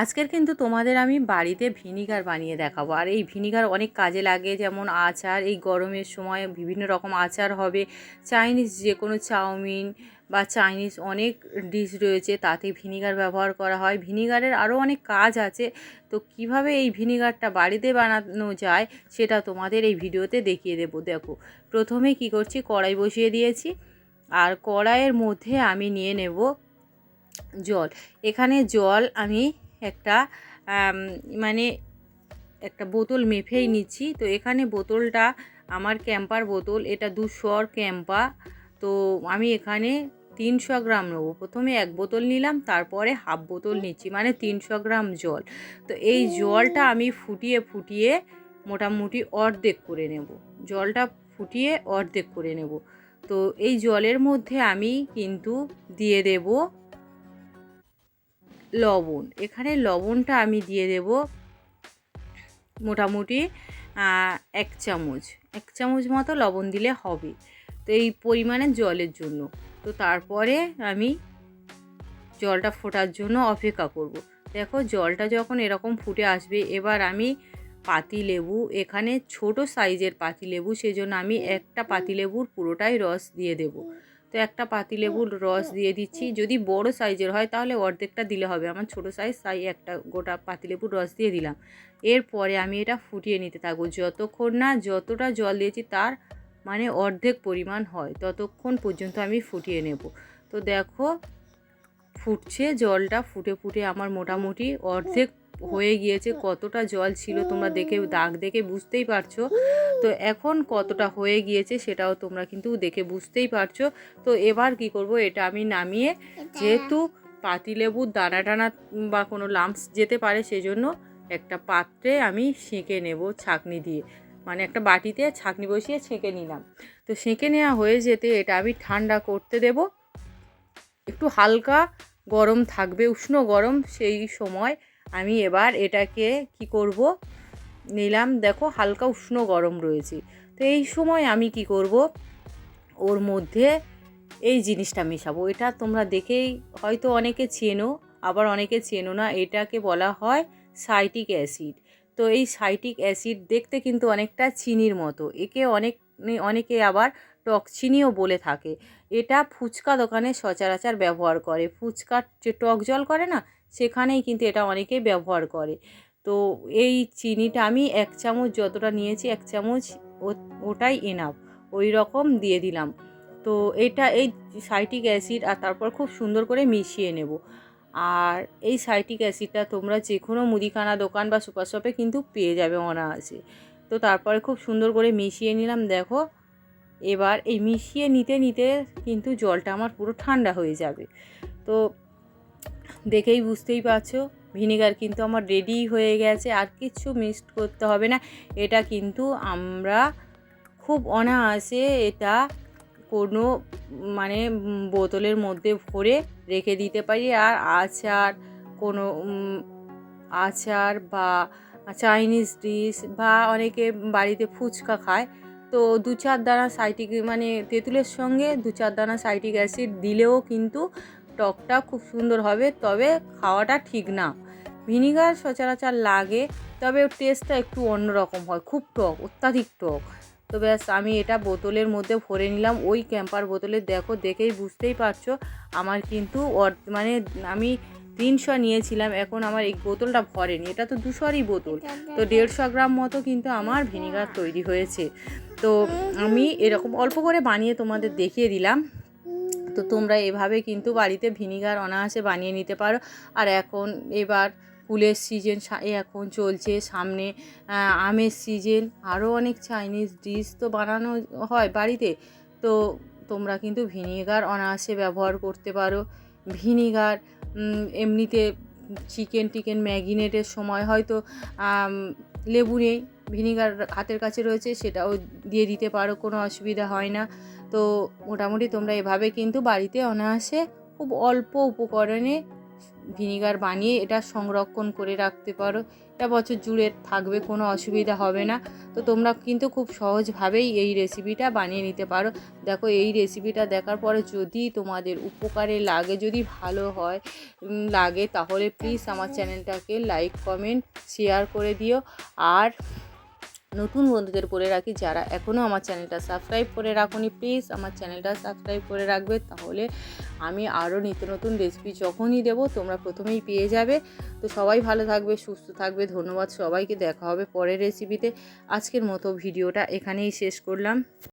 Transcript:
আজকের কিন্তু তোমাদের আমি বাড়িতে ভিনিগার বানিয়ে দেখাবো। আর এই ভিনিগার অনেক কাজে লাগে, যেমন আচার, এই গরমের সময় বিভিন্ন রকম আচার হবে। চাইনিজ যে কোনো চাউমিন বা চাইনিজ অনেক ডিশ রয়েছে, তাতে ভিনিগার ব্যবহার করা হয়। ভিনিগারের আরও অনেক কাজ আছে। তো কীভাবে এই ভিনিগারটা বাড়িতে বানানো যায়, সেটা তোমাদের এই ভিডিওতে দেখিয়ে দেবো। দেখো, প্রথমে কি করছি, কড়াই বসিয়ে দিয়েছি। আর কড়াইয়ের মধ্যে আমি নিয়ে নেব জল। এখানে জল আমি একটা মানে একটা বোতল মেপেই নিচ্ছি। তো এখানে বোতলটা আমার ক্যাম্পার বোতল এটা দুশোর ক্যাম্পা। তো আমি এখানে তিনশো গ্রাম নেব। প্রথমে এক বোতল নিলাম তারপরে হাফ বোতল নিচ্ছি মানে তিনশো গ্রাম জল। তো এই জলটা আমি ফুটিয়ে ফুটিয়ে মোটামুটি অর্ধেক করে নেব। জলটা ফুটিয়ে অর্ধেক করে নেব। তো এই জলের মধ্যে আমি কিন্তু দিয়ে দেব লবণ। এখানে লবণটা আমি দিয়ে দেব মোটামুটি এক চামচ। এক চামচ মতো লবণ দিলে হবে। তো এই পরিমাণে জলের জন্য। তো তারপরে আমি জলটা ফোটার জন্য অপেক্ষা করব। দেখো জলটা যখন এরকম ফুটে আসবে, এবার আমি পাতি লেবু এখানে ছোট সাইজের পাতি লেবু সেই জন্য আমি একটা পাতি লেবুর পুরোটাই রস দিয়ে দেব। তো একটা পাতি লেবুর রস দিয়ে দিচ্ছি। যদি বড় সাইজের হয় তাহলে অর্ধেকটা দিলে হবে। আমার ছোট সাইজ তাই একটা গোটা পাতি লেবুর রস দিয়ে দিলাম। এরপরে আমি এটা ফুটিয়ে নিতে থাকব। যতক্ষণ না যতটা জল দিয়েছি তার মানে অর্ধেক পরিমাণ হয়, ততক্ষণ পর্যন্ত আমি ফুটিয়ে নেব। তো দেখো, ফুটছে, জলটা ফুটে ফুটে আমার মোটামুটি অর্ধেক হয়ে গিয়েছে, কতটা জল ছিল তোমরা দেখে, দাগ দেখে বুঝতেই পারছ। তো এখন কতটা হয়ে গিয়েছে সেটাও তোমরা কিন্তু দেখে বুঝতেই পারছ। তো এবার কি করব, এটা আমি নামিয়ে যেহেতু পাতিলেবুর দানা টানা বা কোনো লাম্পস যেতে পারে সেজন্য একটা পাত্রে আমি সেঁকে নেব ছাঁকনি দিয়ে। মানে একটা বাটিতে ছাঁকনি বসিয়ে ছেঁকে নিলাম। তো সেঁকে নেওয়া হয়ে যেতে এটা আমি ঠান্ডা করতে দেব। একটু হালকা গরম থাকবে, উষ্ণ গরম সেই সময় আমি এবার এটাকে কি করব? নিলাম, দেখো হালকা উষ্ণ গরম রয়েছে। তো এই সময় আমি কি করব? ওর মধ্যে এই জিনিসটা মেশাবো। এটা তোমরা দেখেই হয়তো অনেকে চেনো, আবার অনেকে চেনো না, এটাকে বলা হয় সাইটিক অ্যাসিড। তো এই সাইটিক অ্যাসিড দেখতে কিন্তু অনেকটা চিনির মতো। একে অনেক, অনেকে আবার টক চিনিও বলে থাকে। এটা ফুচকা দোকানে সচরাচর ব্যবহার করে। ফুচকার যে টক জল করে না, সেখানেই কিন্তু এটা অনেকেই ব্যবহার করে। তো এই চিনিটা আমি এক চামচ যতটা নিয়েছি, এক চামচ ওটাই এনাফ ওই রকম দিয়ে দিলাম। তো এটা এই সাইটিক অ্যাসিড আর তারপর খুব সুন্দর করে মিশিয়ে নেব। আর এই সাইটিক অ্যাসিডটা তোমরা যে কোনো মুদিখানা দোকান বা সুপার শপে কিন্তু পেয়ে যাবে অনায়াসে। তো তারপরে খুব সুন্দর করে মিশিয়ে নিলাম, দেখো। এবার এই মিশিয়ে নিতে নিতে কিন্তু জলটা আমার পুরো ঠান্ডা হয়ে যাবে। তো দেখেই বুঝতেই পারছ, ভিনেগার কিন্তু আমার রেডি হয়ে গেছে, আর কিছু মিক্সড করতে হবে না। এটা কিন্তু আমরা খুব অনায়াসে এটা কোনো মানে বোতলের মধ্যে ভরে রেখে দিতে পারি। আর আচার কোনো আচার বা চাইনিজ ডিশ বা অনেকে বাড়িতে ফুচকা খায় তো দু চার দানা সাইটিক মানে তেঁতুলের সঙ্গে দু চার দানা সাইটিক অ্যাসিড দিলেও কিন্তু টকটা খুব সুন্দর হবে, তবে খাওয়াটা ঠিক না। ভিনিগার সচরাচর লাগে, তবে টেস্টটা একটু অন্যরকম হয়, খুব টক, অত্যাধিক টক। তো ব্যাস, আমি এটা বোতলের মধ্যে ভরে নিলাম, ওই ক্যাম্পার বোতলে দেখো, দেখেই বুঝতেই পারছ, আমার কিন্তু মানে আমি তিনশো নিয়েছিলাম, এখন আমার এই বোতলটা ভরেনি। এটা তো দুশোরই বোতল। তো দেড়শো গ্রাম মতো কিন্তু আমার ভিনিগার তৈরি হয়েছে। তো আমি এরকম অল্প করে বানিয়ে তোমাদের দেখিয়ে দিলাম। তো তোমরা এভাবে কিন্তু বাড়িতে ভিনিগার অনায়াসে বানিয়ে নিতে পারো। আর এখন এবার ফুলের সিজন এখন চলছে। সামনে আমের সিজন আরও অনেক চাইনিজ ডিশ তো বানানো হয় বাড়িতে। তো তোমরা কিন্তু ভিনিগার অনায়াসে ব্যবহার করতে পারো। ভিনিগার এমনিতে চিকেন টিকেন ম্যাগিনেটের সময় হয়তো লেবু নেই, ভিনিগার হাতের কাছে রয়েছে, সেটাও দিয়ে দিতে পারো, কোনো অসুবিধা হয় না। তো মোটামুটি তোমরা এভাবে কিন্তু বাড়িতে অনায়াসে খুব অল্প উপকরণে ভিনিগার বানিয়ে এটা সংরক্ষণ করে রাখতে পারো। এটা বছর জুড়ে থাকবে, কোনো অসুবিধা হবে না। তো তোমরা কিন্তু খুব সহজভাবেই এই রেসিপিটা বানিয়ে নিতে পারো। দেখো, এই রেসিপিটা দেখার পরে যদি তোমাদের উপকারে লাগে, যদি ভালো হয় লাগে, তাহলে প্লিজ আমার চ্যানেলটাকে লাইক কমেন্ট শেয়ার করে দিও। আর নতুন বন্ধুদের বলে রাখি, যারা এখনও আমার চ্যানেলটা সাবস্ক্রাইব করে রাখুনি প্লিজ আমার চ্যানেলটা সাবস্ক্রাইব করে রাখবে। তাহলে আমি আরও নিত্য নতুন রেসিপি যখনই দেবো, তোমরা প্রথমেই পেয়ে যাবে। তো সবাই ভালো থাকবে, সুস্থ থাকবে। ধন্যবাদ সবাইকে। দেখা হবে পরের রেসিপিতে আজকের মতো ভিডিওটা এখানেই শেষ করলাম।